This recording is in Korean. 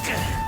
수가.